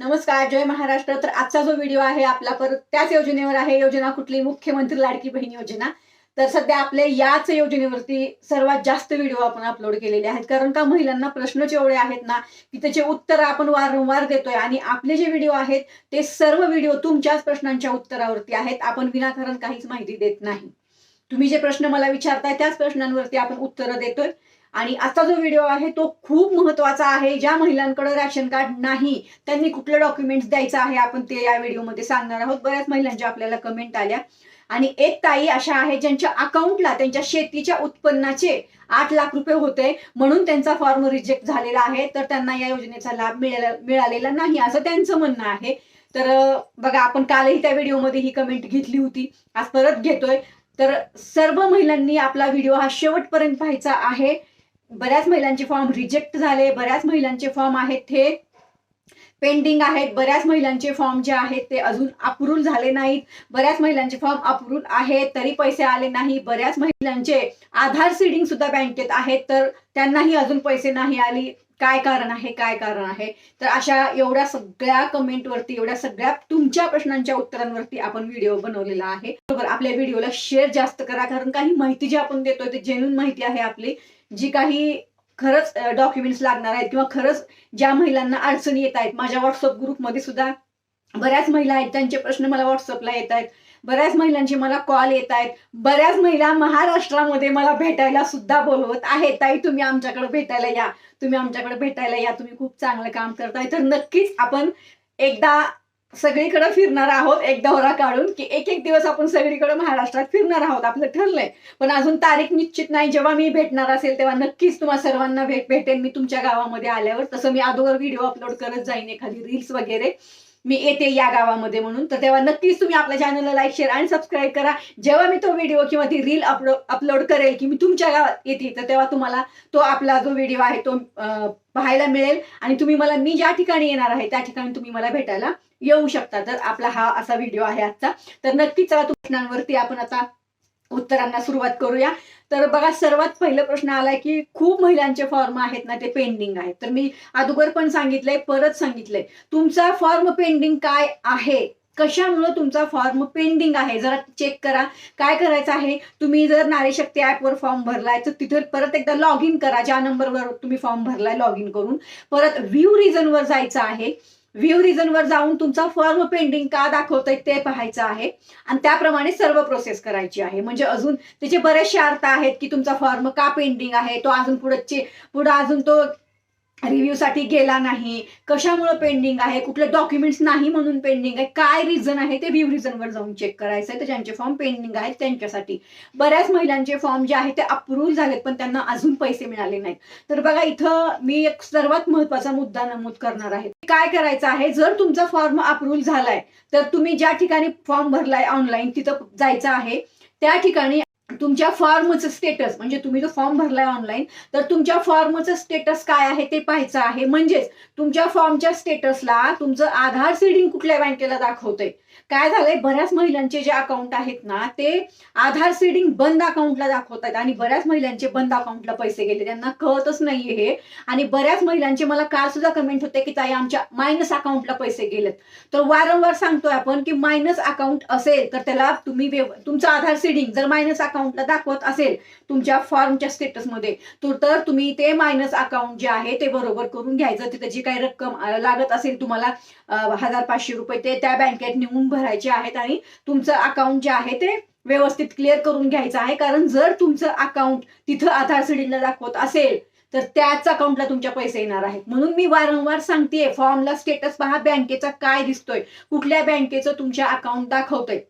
नमस्कार जय महाराष्ट्र. तर आजचा जो व्हिडिओ आहे आपला परत त्याच योजनेवर आहे. योजना कुठली? मुख्यमंत्री लाडकी बहीण योजना. तर सध्या आपल्या याच योजनेवरती सर्वात जास्त व्हिडिओ आपण अपलोड केलेले आहेत. कारण का महिलांना प्रश्नच एवढे आहेत ना की त्याचे उत्तर आपण वारंवार देतोय. आणि आपले जे व्हिडिओ आहेत ते सर्व व्हिडिओ तुमच्याच प्रश्नांच्या उत्तरावरती आहेत. आपण विनाकारण काहीच माहिती देत नाही. तुम्ही जे प्रश्न मला विचारताय त्याच प्रश्नांवरती आपण उत्तरं देतोय. आणि आता जो व्हिडिओ आहे तो खूप महत्त्वाचा आहे. ज्या महिलांकडे रॅशन कार्ड नाही त्यांनी कुठले डॉक्युमेंट्स द्यायचं आहे आपण ते या व्हिडिओमध्ये सांगणार आहोत. बऱ्याच महिलांच्या आपल्याला कमेंट आल्या. आणि एक ताई अशा आहे ज्यांच्या अकाउंटला त्यांच्या शेतीच्या उत्पन्नाचे आठ लाख रुपये होते म्हणून त्यांचा फॉर्म रिजेक्ट झालेला आहे. तर त्यांना या योजनेचा लाभ मिळाला मिळालेला नाही असं त्यांचं म्हणणं आहे. तर बघा आपण कालही त्या व्हिडिओमध्ये ही कमेंट घेतली होती. आज परत घेतोय. तर सर्व महिलांनी आपला व्हिडिओ हा शेवटपर्यंत पाहायचा आहे. बऱ्याच महिलांचे फॉर्म रिजेक्ट झाले बऱ्याच महिलांचे फॉर्म आहेत ते पेंडिंग आहेत बऱ्याच महिलांचे फॉर्म जे आहेत ते अजून अप्रूव्ह झाले नाहीत. बऱ्याच महिलांचे फॉर्म अप्रूव्ह आहेत तरी पैसे आले नाही. बऱ्याच महिलांचे आधार सीडिंग सुद्धा बँकेत आहेत तर त्यांनाही अजून पैसे नाही आली. काय कारण आहे? काय कारण आहे? तर अशा एवढ्या सगळ्या कमेंटवरती एवढ्या सगळ्या तुमच्या प्रश्नांच्या उत्तरांवरती आपण व्हिडिओ बनवलेला आहे. बरोबर आपल्या व्हिडिओला शेअर जास्त करा कारण काही माहिती जी आपण देतोय ते जेन्युन माहिती आहे आपली. जी काही खरंच डॉक्युमेंट्स लागणार आहेत किंवा खरंच ज्या महिलांना अडचणी येत आहेत माझ्या व्हॉट्सअप ग्रुपमध्ये सुद्धा बऱ्याच महिला आहेत त्यांचे प्रश्न मला व्हॉट्सअपला येत आहेत. बऱ्याच महिलांचे मला कॉल येत आहेत. बऱ्याच महिला महाराष्ट्रामध्ये मला भेटायला सुद्धा बोलवत आहेत. ताई तुम्ही आमच्याकडे भेटायला या. तुम्ही आमच्याकडे भेटायला या. तुम्ही खूप चांगलं काम करताय. तर नक्कीच आपण एकदा सगळीकडे फिरणार आहोत एक दौरा काढून की एक एक दिवस आपण सगळीकडे महाराष्ट्रात फिरणार आहोत आपलं ठरलंय. पण अजून तारीख निश्चित नाही जेव्हा मी भेटणार असेल तेव्हा नक्कीच तुम्हा सर्वांना भेट भेटेन मी तुमच्या गावामध्ये आल्यावर. तसं मी अगोदर व्हिडिओ अपलोड करत जाईन एखादी रील्स वगैरे. मी येते या गावामध्ये म्हणून. तर तेव्हा नक्कीच तुम्ही आपल्या चॅनलला लाईक शेअर आणि सबस्क्राईब करा. जेव्हा मी तो व्हिडिओ किंवा ती रील अपलोड अपलोड करेल की मी तुमच्या गावात येते तर तेव्हा तुम्हाला तो आपला जो व्हिडिओ आहे तो पाहायला मिळेल. आणि तुम्ही मला मी ज्या ठिकाणी येणार आहे त्या ठिकाणी तुम्ही मला भेटायला येऊ शकता. तर आपला हा असा व्हिडिओ आहे आजचा. तर नक्कीच चला प्रश्नांवरती आपण आता उत्तरांना सुरुवात करूया. तर बघा सर्वात पहिलं प्रश्न आलाय की खूप महिलांचे फॉर्म आहेत ना ते पेंडिंग आहेत. तर मी अगोदर पण सांगितलंय परत सांगितलंय. तुमचा फॉर्म पेंडिंग काय आहे? कशामुळे तुमचा फॉर्म पेंडिंग आहे? जरा चेक करा. काय करायचं आहे? तुम्ही जर नारी शक्ती ऍपवर फॉर्म भरलाय तर तिथे परत एकदा लॉग इन करा. ज्या नंबरवर तुम्ही फॉर्म भरलाय लॉग इन करून. परत व्ह्यू रिझनवर जायचं आहे. व्ह्यू रिझनवर जाऊन तुमचा फॉर्म पेंडिंग का दाखवतोय ते पाहायचं आहे. आणि त्याप्रमाणे सर्व प्रोसेस करायची आहे. म्हणजे अजून त्याचे बरेचसे अर्थ आहेत की तुमचा फॉर्म का पेंडिंग आहे तो अजून पुढचे पुढे अजून तो रिव्ह्यूसाठी गेला नाही. कशामुळं पेंडिंग आहे? कुठले डॉक्युमेंट्स नाही म्हणून पेंडिंग आहे? काय रिझन आहे? ते व्ह्यू रिझनवर जाऊन चेक करायचं आहे तर ज्यांचे फॉर्म पेंडिंग आहेत त्यांच्यासाठी. बऱ्याच महिलांचे फॉर्म जे आहेत ते अप्रूव्ह झालेत पण त्यांना अजून पैसे मिळाले नाहीत. तर बघा इथं मी एक सर्वात महत्त्वाचा मुद्दा नमूद करणार आहे. काय करायचं आहे? जर तुमचा फॉर्म अप्रूव्ह झालाय तर तुम्ही ज्या ठिकाणी फॉर्म भरलाय ऑनलाईन तिथं जायचं आहे. त्या ठिकाणी तुमच्या फॉर्मचं स्टेटस म्हणजे तुम्ही जो फॉर्म भरलाय ऑनलाईन तर तुमच्या फॉर्मचं स्टेटस काय आहे ते पाहायचं आहे. म्हणजेच तुमच्या फॉर्मच्या स्टेटसला तुमचं आधार सीडिंग कुठल्या बँकेला दाखवतंय? काय झालंय? बऱ्याच महिलांचे जे अकाउंट आहेत ना ते आधार सीडिंग बंद अकाउंटला दाखवत आहेत आणि बऱ्याच महिलांचे बंद अकाउंटला पैसे गेले. त्यांना कळतच नाहीये हे. आणि बऱ्याच महिलांचे मला काल सुद्धा कमेंट होते की ताई आमच्या मायनस अकाउंटला पैसे गेलेत. तर वारंवार सांगतोय आपण की मायनस अकाउंट असेल तर त्याला तुम्ही व्यव- तुमचं आधार सीडिंग जर मायनस अकाउंटला दाखवत असेल तुमच्या फॉर्मच्या स्टेटसमध्ये तर तर तुम्ही ते मायनस अकाउंट जे आहे ते बरोबर करून घ्यायचं. तिथे जी काही रक्कम लागत असेल तुम्हाला हजार पाचशे रुपये ते त्या बँकेत नेऊन भरायचे आहेत आणि तुमचं अकाउंट जे आहे ते व्यवस्थित क्लिअर करून घ्यायचं आहे. कारण जर तुमचं अकाउंट तिथं आधार सीडीला दाखवत असेल तर त्याच अकाउंटला तुमच्या पैसे येणार आहेत. म्हणून मी वारंवार सांगतेय फॉर्मला स्टेटस पहा बँकेचा काय दिसतोय कुठल्या बँकेचं तुमच्या अकाउंट दाखवतंय.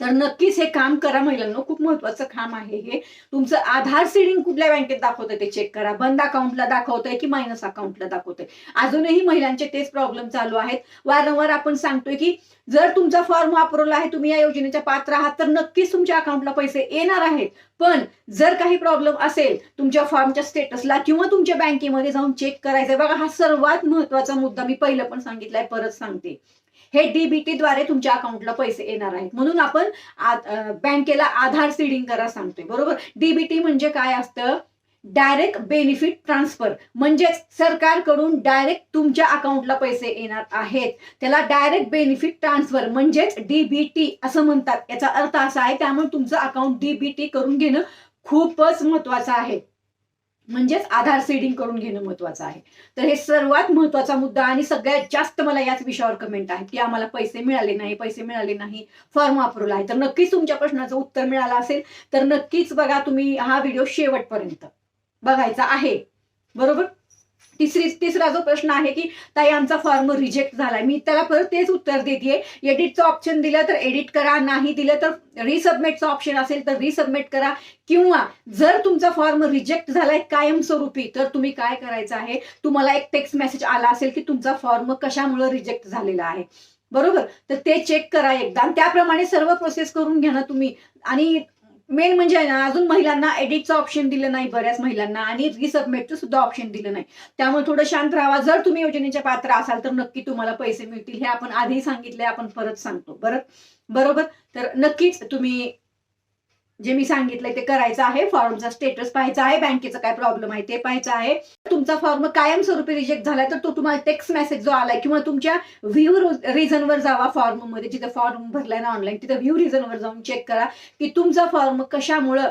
तर नक्कीच हे काम करा महिलांना खूप महत्वाचं काम आहे हे. तुमचं आधार सीडिंग कुठल्या बँकेत दाखवतंय ते चेक करा. बंद अकाउंटला दाखवतंय की मायनस अकाउंटला दाखवतंय? अजूनही महिलांचे तेच प्रॉब्लेम चालू आहेत. वारंवार आपण सांगतोय की जर तुमचा फॉर्म वापरला आहे तुम्ही या योजनेच्या पात्र आहात तर नक्कीच तुमच्या अकाउंटला पैसे येणार आहेत. पण जर काही प्रॉब्लेम असेल तुमच्या फॉर्मच्या स्टेटसला किंवा तुमच्या बँकेमध्ये जाऊन चेक करायचंय बघा हा सर्वात महत्त्वाचा मुद्दा मी पहिलं पण सांगितलाय परत सांगते. हे डीबीटी द्वारे तुमच्या अकाउंटला पैसे येणार आहेत. म्हणून आपण बँकेला आधार सीडिंग करा सांगतोय. बरोबर? डीबीटी म्हणजे काय असतं? डायरेक्ट बेनिफिट ट्रान्सफर म्हणजेच सरकारकडून डायरेक्ट तुमच्या अकाउंटला पैसे येणार आहेत. त्याला डायरेक्ट बेनिफिट ट्रान्सफर म्हणजेच डीबीटी असं म्हणतात. याचा अर्थ असा आहे त्यामुळे तुमचं अकाउंट डीबीटी करून घेणं खूपच महत्वाचं आहे. म्हणजेच आधार सीडिंग करून घेणं महत्वाचं आहे. तर हे सर्वात महत्त्वाचा मुद्दा आणि सगळ्यात जास्त मला याच विषयावर कमेंट आहे की आम्हाला पैसे मिळाले नाही पैसे मिळाले नाही फॉर्म वापरला आहे. तर नक्कीच तुमच्या प्रश्नाचं उत्तर मिळालं असेल तर नक्कीच बघा तुम्ही हा व्हिडिओ शेवटपर्यंत बघायचा आहे. बरोबर? तिसरी तिसरा जो प्रश्न आहे की ताई आमचा फॉर्म रिजेक्ट झालाय. मी त्याला परत तेच उत्तर देते एडिटचं ऑप्शन दिलं तर एडिट करा नाही दिलं तर रिसबमिटचं ऑप्शन असेल तर रिसबमिट करा. किंवा जर तुमचा फॉर्म रिजेक्ट झालाय कायमस्वरूपी तर तुम्ही काय करायचं आहे? तुम्हाला एक टेक्स्ट मेसेज आला असेल की तुमचा फॉर्म कशामुळे रिजेक्ट झालेला आहे. बरोबर? तर ते चेक करा एकदा. त्याप्रमाणे सर्व प्रोसेस करून घ्या ना तुम्ही. आणि मेन म्हणजे आहे ना अजून महिलांना एडिटचं ऑप्शन दिलं नाही बऱ्याच महिलांना आणि रिसबमिटचं सुद्धा ऑप्शन दिलं नाही. त्यामुळे थोडं शांत राहा. जर तुम्ही योजनेच्या पात्र असाल तर नक्की तुम्हाला पैसे मिळतील. हे आपण आधी सांगितले आपण परत सांगतो. बरं? बरोबर? तर नक्कीच तुम्ही जे मी सांगितलंय ते करायचं आहे. फॉर्मचा स्टेटस पाहायचा आहे. बँकेचा काय प्रॉब्लेम आहे ते पाहायचं आहे. तुमचा फॉर्म कायमस्वरूपी रिजेक्ट झालाय तर तो तुम्हाला टेक्स्ट मेसेज जो आलाय किंवा तुमच्या व्ह्यू रिझनवर जावा फॉर्ममध्ये जिथे फॉर्म भरलाय ना ऑनलाईन तिथे व्ह्यू रिझनवर जाऊन चेक करा की तुमचा फॉर्म कशामुळं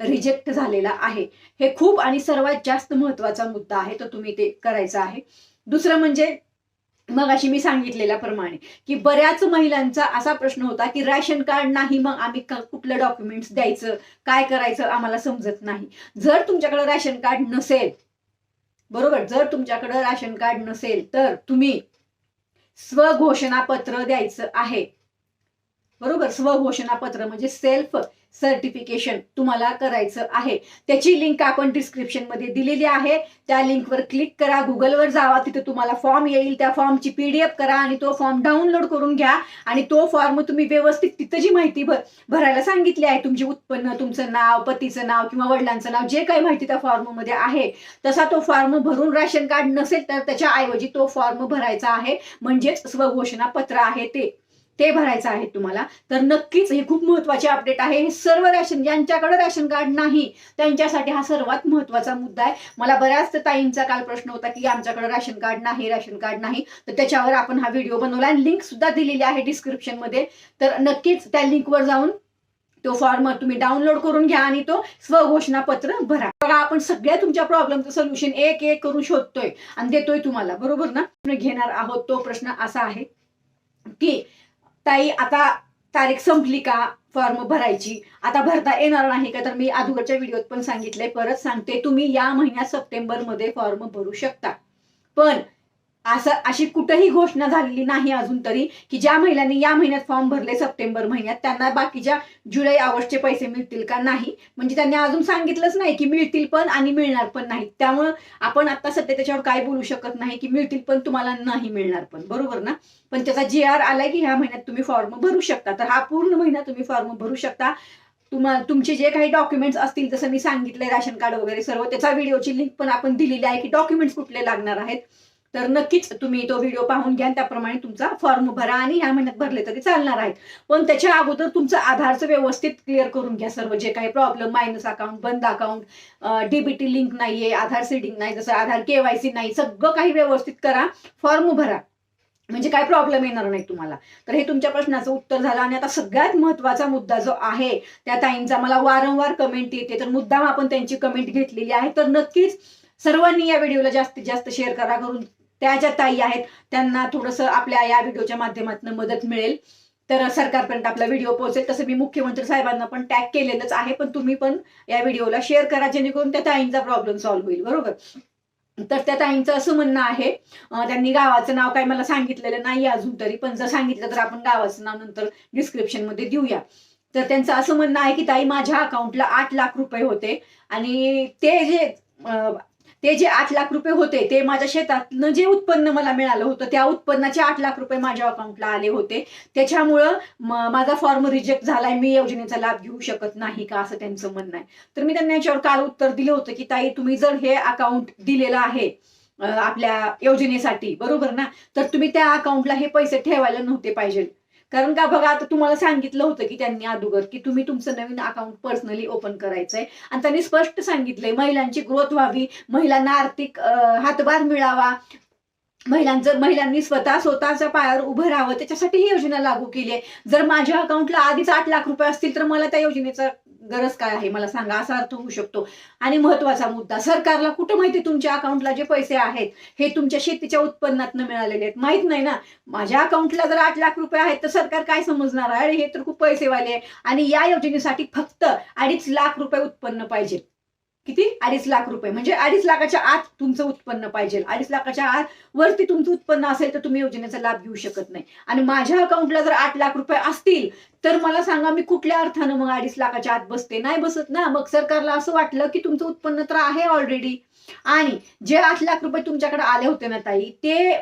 रिजेक्ट झालेला आहे. हे खूप आणि सर्वात जास्त महत्त्वाचा मुद्दा आहे. तर तुम्ही ते करायचं आहे. दुसरं म्हणजे मग अशी मी सांगितलेल्याप्रमाणे की बऱ्याच महिलांचा असा प्रश्न होता की रॅशन कार्ड नाही मग आम्ही कुठलं डॉक्युमेंट्स द्यायचं काय करायचं आम्हाला समजत नाही. जर तुमच्याकडे रॅशन कार्ड नसेल बरोबर जर तुमच्याकडे राशन कार्ड नसेल तर तुम्ही स्वघोषणापत्र द्यायचं आहे. बरोबर स्वघोषणापत्र म्हणजे सेल्फ सर्टिफिकेशन तुम्हाला करायचं आहे. त्याची लिंक आपण डिस्क्रिप्शनमध्ये दिलेली आहे. त्या लिंकवर क्लिक करा. गुगलवर जावा. तिथे तुम्हाला फॉर्म येईल. त्या फॉर्मची पीडीएफ करा आणि तो फॉर्म डाउनलोड करून घ्या. आणि तो फॉर्म तुम्ही व्यवस्थित तिथं जी माहिती भर भरायला सांगितली आहे तुमची उत्पन्न तुमचं नाव पतीचं नाव किंवा वडिलांचं नाव जे काही माहिती त्या फॉर्ममध्ये आहे तसा तो फॉर्म भरून राशन कार्ड नसेल तर त्याच्या ऐवजी तो फॉर्म भरायचा आहे. म्हणजेच स्वघोषणा पत्र आहे ते. ते भरायचं आहे तुम्हाला. तर नक्कीच हे खूप महत्त्वाचे अपडेट आहे. हे सर्व रॅशन ज्यांच्याकडे रॅशन कार्ड नाही त्यांच्यासाठी हा सर्वात महत्त्वाचा मुद्दा आहे. मला बऱ्याच ताईंचा काल प्रश्न होता की आमच्याकडे रॅशन कार्ड नाही रॅशन कार्ड नाही. तर त्याच्यावर आपण हा व्हिडिओ बनवला आणि लिंक सुद्धा दिलेली आहे डिस्क्रिप्शनमध्ये. तर नक्कीच त्या लिंकवर जाऊन तो फॉर्म तुम्ही डाउनलोड करून घ्या आणि तो स्वघोषणा पत्र भरा. बघा आपण सगळ्या तुमच्या प्रॉब्लेमचं सोल्युशन एक एक करून शोधतोय आणि देतोय तुम्हाला. बरोबर ना? घेणार आहोत तो प्रश्न असा आहे की ताई आता तारीख संपली का फॉर्म भरायची? आता भरता येणार नाही का? तर मी अगोदरच्या व्हिडिओत पण सांगितले परत सांगते. तुम्ही या महिन्यात सप्टेंबरमध्ये फॉर्म भरू शकता. पण असं अशी कुठंही घोषणा झालेली नाही अजून तरी की ज्या महिलांनी या महिन्यात फॉर्म भरले सप्टेंबर महिन्यात त्यांना बाकीच्या जुलै ऑगस्टचे पैसे मिळतील का नाही? म्हणजे त्यांनी अजून सांगितलंच नाही की मिळतील पण आणि मिळणार पण नाही. त्यामुळं आपण आता सध्या त्याच्यावर काय बोलू शकत नाही की मिळतील पण तुम्हाला नाही मिळणार पण. बरोबर ना? पण त्याचा जी आर आलाय की ह्या महिन्यात तुम्ही फॉर्म भरू शकता. तर हा पूर्ण महिना तुम्ही फॉर्म भरू शकता. तुम्हा तुमचे जे काही डॉक्युमेंट्स असतील जसं मी सांगितलंय राशन कार्ड वगैरे सर्व त्याचा व्हिडिओची लिंक पण आपण दिलेली आहे की डॉक्युमेंट्स कुठले लागणार आहेत? तर नक्कीच तुम्ही तो व्हिडिओ पाहून घ्या त्याप्रमाणे तुमचा फॉर्म भरा आणि ह्या महिन्यात भरले तरी चालणार आहेत. पण त्याच्या अगोदर तुमचं आधारचं व्यवस्थित क्लिअर करून घ्या सर्व जे काही प्रॉब्लेम मायनस अकाउंट बंद अकाउंट डीबीटी लिंक नाहीये आधार सीडिंग नाही जसं आधार केवायसी नाही सगळं काही व्यवस्थित करा फॉर्म भरा. म्हणजे काय प्रॉब्लेम येणार नाही तुम्हाला. तर हे तुमच्या प्रश्नाचं उत्तर झालं आणि आता सगळ्यात महत्त्वाचा मुद्दा जो आहे त्या ताईंचा मला वारंवार कमेंट येते. तर मुद्दाम आपण त्यांची कमेंट घेतलेली आहे. तर नक्कीच सर्वांनी या व्हिडिओला जास्तीत जास्त शेअर करा करून त्या ज्या ताई आहेत. त्यांना थोडंसं आपल्या या व्हिडिओच्या माध्यमातून मदत मिळेल. तर सरकारपर्यंत आपला व्हिडिओ पोहोचेल. तसं मी मुख्यमंत्री साहेबांना पण टॅग केलेलंच आहे. पण तुम्ही पण या व्हिडिओला शेअर करा जेणेकरून त्या ताईंचा प्रॉब्लेम सॉल्व्ह होईल. बरोबर? तर त्या ताईंचं असं म्हणणं आहे. त्यांनी गावाचं नाव काही मला सांगितलेलं नाही अजून तरी पण जर सांगितलं तर आपण गावाचं नाव नंतर डिस्क्रिप्शनमध्ये देऊया. तर त्यांचं असं म्हणणं आहे की ताई माझ्या अकाउंटला आठ लाख रुपये होते आणि ते जे ते जे आठ लाख रुपये होते ते माझ्या शेतातनं जे उत्पन्न मला मिळालं होतं त्या उत्पन्नाचे आठ लाख रुपये माझ्या अकाउंटला आले होते. त्याच्यामुळं माझा फॉर्म रिजेक्ट झालाय. मी योजनेचा लाभ घेऊ शकत नाही का असं त्यांचं म्हणणं आहे. तर मी त्यांना याच्यावर काल उत्तर दिलं होतं की ताई तुम्ही जर हे अकाउंट दिलेलं आहे आपल्या योजनेसाठी बरोबर ना? तर तुम्ही त्या अकाउंटला हे पैसे ठेवायला नव्हते पाहिजे. कारण का बघा आता तुम्हाला सांगितलं होतं की त्यांनी अगोदर की तुम्ही तुमचं नवीन अकाउंट पर्सनली ओपन करायचंय. आणि त्यांनी स्पष्ट सांगितलंय महिलांची ग्रोथ व्हावी महिलांना आर्थिक हातभार मिळावा. महिलांचं महिलांनी स्वतः स्वतःच्या पायावर उभं राहावं त्याच्यासाठी ही योजना लागू केली आहे. जर माझ्या अकाउंटला आधीच आठ लाख रुपये असतील तर मला त्या योजनेचा गरज काय आहे? मला सांगा असा अर्थ होऊ शकतो. आणि महत्त्वाचा मुद्दा सरकारला कुठं माहिती तुमच्या अकाउंटला जे पैसे आहेत? हे तुमच्या शेतीच्या उत्पन्नातनं मिळालेले आहेत. माहीत नाही ना? माझ्या अकाउंटला जर आठ लाख रुपये आहेत तर सरकार काय समजणार आहे? हे तर खूप पैसेवाले आहे. आणि या योजनेसाठी फक्त अडीच लाख रुपये उत्पन्न पाहिजे. किती? अडीच लाख रुपये. म्हणजे अडीच लाखाच्या आत तुमचं उत्पन्न पाहिजे. अडीच लाखाच्या आत वरती तुमचं उत्पन्न असेल तर तुम्ही योजनेचा लाभ घेऊ शकत नाही. आणि माझ्या अकाउंटला जर आठ लाख रुपये असतील तर मला सांगा मी कुठल्या अर्थानं मग अडीच लाखाच्या आत बसते? नाही बसत ना. मग सरकारला असं वाटलं की तुमचं उत्पन्न तर आहे ऑलरेडी आणि जे आठ लाख रुपये तुमच्याकडे आले होते ना ताई ते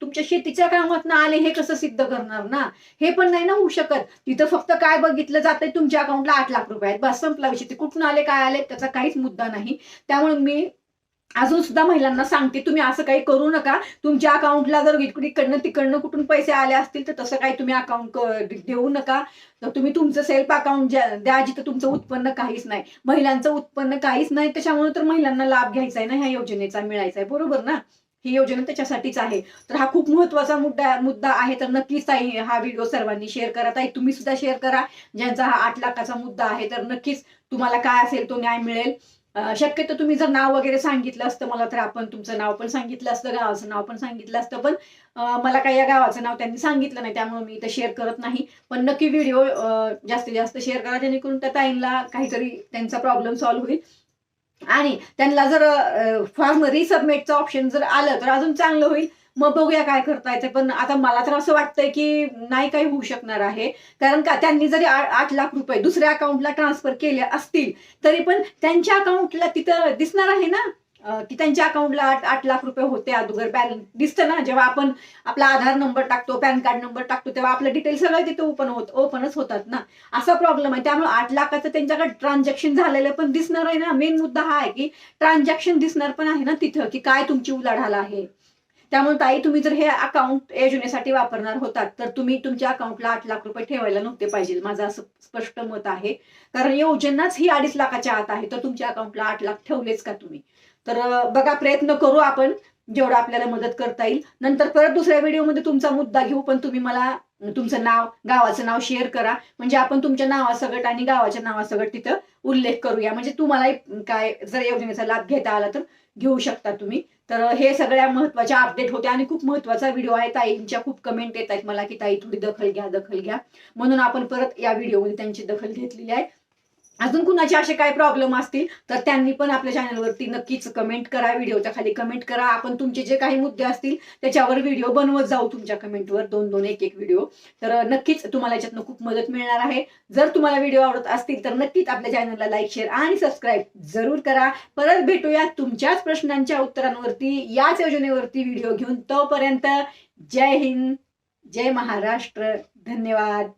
तुमच्या शेतीच्या कामात आले हे कसं सिद्ध करणार ना? हे पण नाही ना होऊ शकत. तिथं फक्त काय बघितलं जातंय तुमच्या अकाउंटला आठ लाख रुपये आहेत. बस संपला विषय. ते कुठून आले काय आले त्याचा काहीच मुद्दा नाही. त्यामुळे मी अजून सुद्धा महिलांना सांगते तुम्ही असं काही करू नका. तुमच्या अकाउंटला जर इकडनं तिकडनं कुठून पैसे आले असतील तर तसं काही तुम्ही अकाउंट देऊ नका. तर तुम्ही तुमचं सेल्फ अकाउंट द्या जिथं तुमचं उत्पन्न काहीच नाही. महिलांचं उत्पन्न काहीच नाही त्याच्यामुळे तर महिलांना लाभ घ्यायचा आहे ना ह्या योजनेचा मिळायचा आहे. बरोबर ना? ही योजना त्याच्यासाठीच आहे. तर हा खूप महत्त्वाचा मुद्दा मुद्दा आहे. तर नक्कीच ताई हा व्हिडिओ सर्वांनी शेअर करा. ताई तुम्ही सुद्धा शेअर करा. ज्यांचा हा आठ लाखाचा मुद्दा आहे तर नक्कीच तुम्हाला काय असेल तो न्याय मिळेल. शक्यतो तुम्ही जर नाव वगैरे सांगितलं असतं मला तर आपण तुमचं नाव पण सांगितलं असतं गावाचं नाव पण सांगितलं असतं पण मला काही या गावाचं नाव त्यांनी सांगितलं नाही त्यामुळे मी इथं शेअर करत नाही. पण नक्की व्हिडिओ जास्तीत जास्त शेअर करा जेणेकरून त्या ताईंना काहीतरी त्यांचा प्रॉब्लेम सॉल्व्ह होईल. आणि त्यांना जर फॉर्म रिसबमिटचं ऑप्शन जर आलं तर अजून चांगलं होईल. मग बघूया काय करता येतं पण आता मला तर असं वाटतंय की नाही काही होऊ शकणार आहे. कारण का त्यांनी जरी आठ लाख रुपये दुसऱ्या अकाउंटला ट्रान्सफर केले असतील तरी पण त्यांच्या अकाउंटला तिथं दिसणार आहे ना? की त्यांच्या अकाउंटला आठ आठ लाख रुपये होते अगोदर बॅलन्स दिसतं ना? जेव्हा आपण आपला आधार नंबर टाकतो पॅन कार्ड नंबर टाकतो तेव्हा आपलं डिटेल सगळं तिथे ओपन होत ओपनच होतात ना? असा प्रॉब्लेम आहे. त्यामुळे आठ लाखाचं त्यांच्याकडे ट्रान्झॅक्शन झालेलं पण दिसणार आहे ना? मेन मुद्दा हा आहे की ट्रान्झॅक्शन दिसणार पण आहे ना तिथं? की काय तुमची उलाढाल आहे? त्यामुळे ताई तुम्ही जर हे अकाउंट योजनेसाठी वापरणार होतात तर तुम्ही तुमच्या अकाउंटला आठ लाख रुपये ठेवायला नव्हते पाहिजे. माझं असं स्पष्ट मत आहे. कारण योजनाच ही अडीच लाखाच्या आत आहे तर तुमच्या अकाउंटला आठ लाख ठेवलेच का तुम्ही? तर बघा प्रयत्न करू आपण जेवढं आपल्याला मदत करता येईल. नंतर परत दुसऱ्या व्हिडिओमध्ये तुमचा मुद्दा घेऊ पण तुम्ही मला तुमचं नाव गावाचं नाव शेअर करा. म्हणजे आपण तुमच्या नावासकट आणि गावाच्या नावासकट तिथं उल्लेख करूया. म्हणजे तुम्हाला काय जर योजनेचा लाभ घेता आला तर घेऊ शकता तुम्ही. तर हे सगळ्या महत्त्वाच्या अपडेट होत्या आणि खूप महत्त्वाचा व्हिडिओ आहे. ताईंच्या खूप कमेंट येत आहेत मला की ताई थोडी दखल घ्या दखल घ्या. म्हणून आपण परत या व्हिडिओमध्ये त्यांची दखल घेतलेली आहे. अजून कुणाचे असे काय प्रॉब्लेम असतील तर त्यांनी पण आपल्या चॅनलवरती नक्कीच कमेंट करा व्हिडिओच्या खाली कमेंट करा. आपण तुमचे जे काही मुद्दे असतील त्याच्यावर व्हिडिओ बनवत जाऊ तुमच्या कमेंटवर दोन दोन एक एक व्हिडिओ तर नक्कीच तुम्हाला याच्यातनं खूप मदत मिळणार आहे. जर तुम्हाला व्हिडिओ आवडत असतील तर नक्कीच आपल्या चॅनलला लाईक शेअर आणि सबस्क्राईब जरूर करा. परत भेटूया तुमच्याच प्रश्नांच्या उत्तरांवरती. याच योजनेवरती व्हिडिओ घेऊन तोपर्यंत जय हिंद जय महाराष्ट्र. धन्यवाद.